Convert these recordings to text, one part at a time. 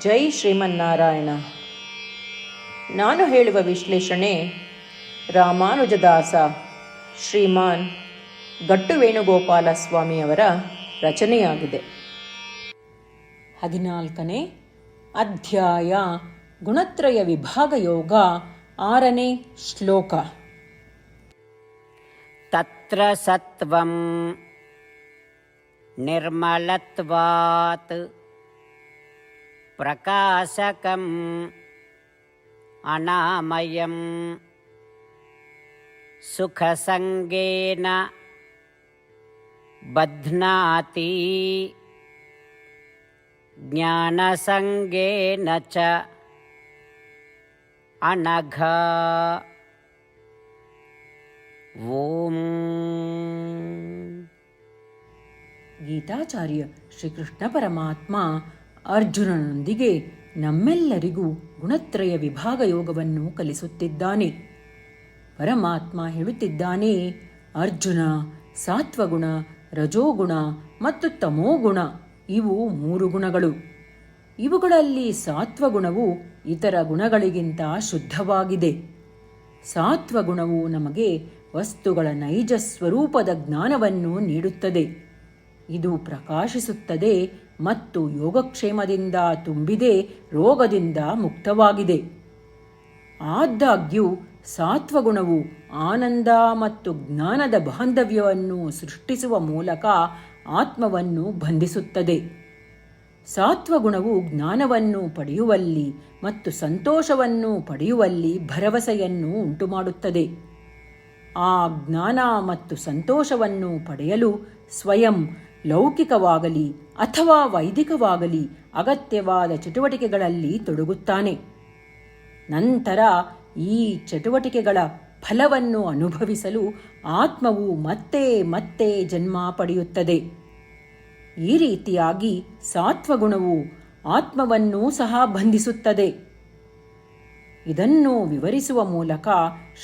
ಜೈ ಶ್ರೀಮನ್ನಾರಾಯಣ. ನಾನು ಹೇಳುವ ವಿಶ್ಲೇಷಣೆ ರಾಮಾನುಜದಾಸ ಶ್ರೀಮಾನ್ ಗಟ್ಟು ವೇಣುಗೋಪಾಲ ಸ್ವಾಮಿಯವರ ರಚನೆಯಾಗಿದೆ. ಹದಿನಾಲ್ಕನೇ ಅಧ್ಯಾಯ ಗುಣತ್ರಯ ವಿಭಾಗ ಯೋಗ ಆರನೇ ಶ್ಲೋಕ. ತತ್ರ ಸತ್ವಂ ನಿರ್ಮಲತ್ವಾತ್. प्रकाशकम् अनामयम् सुखसङ्गेन बध्नाति। ज्ञानसङ्गेन च अनघा। ॐ गीताचार्य श्रीकृष्णपरमात्मा ಅರ್ಜುನನೊಂದಿಗೆ ನಮ್ಮೆಲ್ಲರಿಗೂ ಗುಣತ್ರಯ ವಿಭಾಗ ಯೋಗವನ್ನು ಕಲಿಸುತ್ತಿದ್ದಾನೆ. ಪರಮಾತ್ಮ ಹೇಳುತ್ತಿದ್ದಾನೆ, ಅರ್ಜುನ, ಸಾತ್ವಗುಣ, ರಜೋಗುಣ ಮತ್ತು ತಮೋಗುಣ, ಇವು ಮೂರು ಗುಣಗಳು. ಇವುಗಳಲ್ಲಿ ಸಾತ್ವಗುಣವು ಇತರ ಗುಣಗಳಿಗಿಂತ ಶುದ್ಧವಾಗಿದೆ. ಸಾತ್ವಗುಣವು ನಮಗೆ ವಸ್ತುಗಳ ನೈಜ ಸ್ವರೂಪದ ಜ್ಞಾನವನ್ನು ನೀಡುತ್ತದೆ. ಇದು ಪ್ರಕಾಶಿಸುತ್ತದೆ ಮತ್ತು ಯೋಗಕ್ಷೇಮದಿಂದ ತುಂಬಿದೆ, ರೋಗದಿಂದ ಮುಕ್ತವಾಗಿದೆ. ಆದಾಗ್ಯೂ, ಸಾತ್ವಗುಣವು ಆನಂದ ಮತ್ತು ಜ್ಞಾನದ ಬಾಂಧವ್ಯವನ್ನು ಸೃಷ್ಟಿಸುವ ಮೂಲಕ ಆತ್ಮವನ್ನು ಬಂಧಿಸುತ್ತದೆ. ಸಾತ್ವಗುಣವು ಜ್ಞಾನವನ್ನು ಪಡೆಯುವಲ್ಲಿ ಮತ್ತು ಸಂತೋಷವನ್ನು ಪಡೆಯುವಲ್ಲಿ ಭರವಸೆಯನ್ನು ಉಂಟುಮಾಡುತ್ತದೆ. ಆ ಜ್ಞಾನ ಮತ್ತು ಸಂತೋಷವನ್ನು ಪಡೆಯಲು ಸ್ವಯಂ ಲೌಕಿಕವಾಗಲಿ ಅಥವಾ ವೈದಿಕವಾಗಲಿ ಅಗತ್ಯವಾದ ಚಟುವಟಿಕೆಗಳಲ್ಲಿ ತೊಡಗುತ್ತಾನೆ. ನಂತರ ಈ ಚಟುವಟಿಕೆಗಳ ಫಲವನ್ನು ಅನುಭವಿಸಲು ಆತ್ಮವು ಮತ್ತೆ ಮತ್ತೆ ಜನ್ಮ ಪಡೆಯುತ್ತದೆ. ಈ ರೀತಿಯಾಗಿ ಸಾತ್ವಗುಣವು ಆತ್ಮವನ್ನು ಸಹ ಬಂಧಿಸುತ್ತದೆ. ಇದನ್ನು ವಿವರಿಸುವ ಮೂಲಕ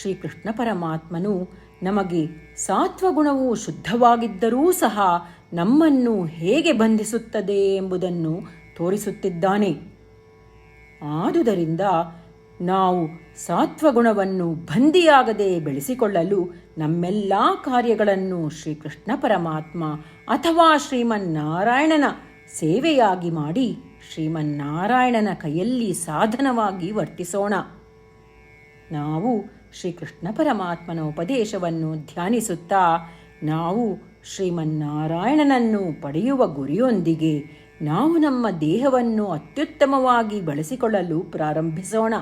ಶ್ರೀಕೃಷ್ಣ ಪರಮಾತ್ಮನು ನಮಗೆ ಸಾತ್ವಗುಣವು ಶುದ್ಧವಾಗಿದ್ದರೂ ಸಹ ನಮ್ಮನ್ನು ಹೇಗೆ ಬಂಧಿಸುತ್ತದೆ ಎಂಬುದನ್ನು ತೋರಿಸುತ್ತಿದ್ದಾನೆ. ಆದುದರಿಂದ ನಾವು ಸಾತ್ವಗುಣವನ್ನು ಬಂದಿಯಾಗದೆ ಬೆಳೆಸಿಕೊಳ್ಳಲು ನಮ್ಮೆಲ್ಲ ಕಾರ್ಯಗಳನ್ನು ಶ್ರೀಕೃಷ್ಣ ಪರಮಾತ್ಮ ಅಥವಾ ಶ್ರೀಮನ್ನಾರಾಯಣನ ಸೇವೆಯಾಗಿ ಮಾಡಿ ಶ್ರೀಮನ್ನಾರಾಯಣನ ಕೈಯಲ್ಲಿ ಸಾಧನವಾಗಿ ವರ್ತಿಸೋಣ. ನಾವು ಶ್ರೀಕೃಷ್ಣ ಪರಮಾತ್ಮನ ಉಪದೇಶವನ್ನು ಧ್ಯಾನಿಸುತ್ತಾ, ನಾವು ಶ್ರೀಮನ್ನಾರಾಯಣನನ್ನು ಪಡೆಯುವ ಗುರಿಯೊಂದಿಗೆ ನಾವು ನಮ್ಮ ದೇಹವನ್ನು ಅತ್ಯುತ್ತಮವಾಗಿ ಬಳಸಿಕೊಳ್ಳಲು ಪ್ರಾರಂಭಿಸೋಣ.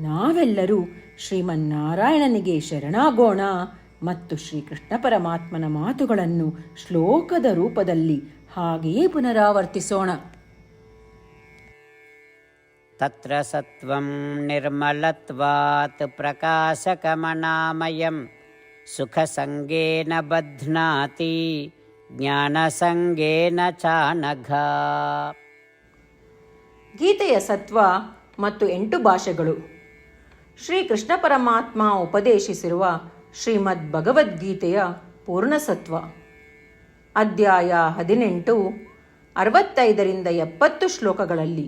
ನಾವೆಲ್ಲರೂ ಶ್ರೀಮನ್ನಾರಾಯಣನಿಗೆ ಶರಣಾಗೋಣ ಮತ್ತು ಶ್ರೀಕೃಷ್ಣ ಪರಮಾತ್ಮನ ಮಾತುಗಳನ್ನು ಶ್ಲೋಕದ ರೂಪದಲ್ಲಿ ಹಾಗೆಯೇ ಪುನರಾವರ್ತಿಸೋಣ. तत्र सत्त्वं निर्मलत्वात् प्रकाशकमनामयं सुखसङ्गेन बध्नाति ज्ञानसङ्गेन चानघा ಗೀತೆಯ ಸತ್ವ ಮತ್ತು ಎಂಟು ಭಾಷೆಗಳು ಶ್ರೀಕೃಷ್ಣ ಪರಮಾತ್ಮ ಉಪದೇಶಿಸಿರುವ ಶ್ರೀಮದ್ ಭಗವದ್ಗೀತೆಯ ಪೂರ್ಣಸತ್ವ ಅಧ್ಯಾಯ ಹದಿನೆಂಟು ಅರವತ್ತೈದರಿಂದ ಎಪ್ಪತ್ತು ಶ್ಲೋಕಗಳಲ್ಲಿ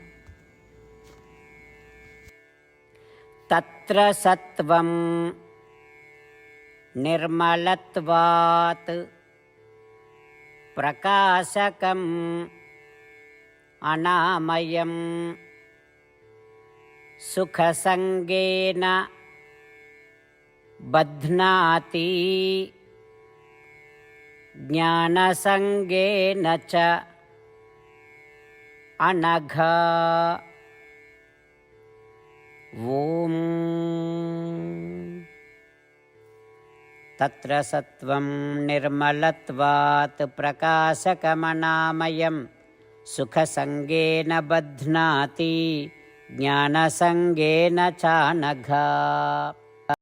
तत्र सत्त्वं निर्मलत्वात् प्रकाशकम् अनामयं सुखसङ्गेन बध्नाति ज्ञानसङ्गेन च अनघा। ॐ तत्र सत्त्वं निर्मलत्वात् प्रकाशकमनामयं। सुखसङ्गेन बध्नाति ज्ञानसङ्गेन चानघा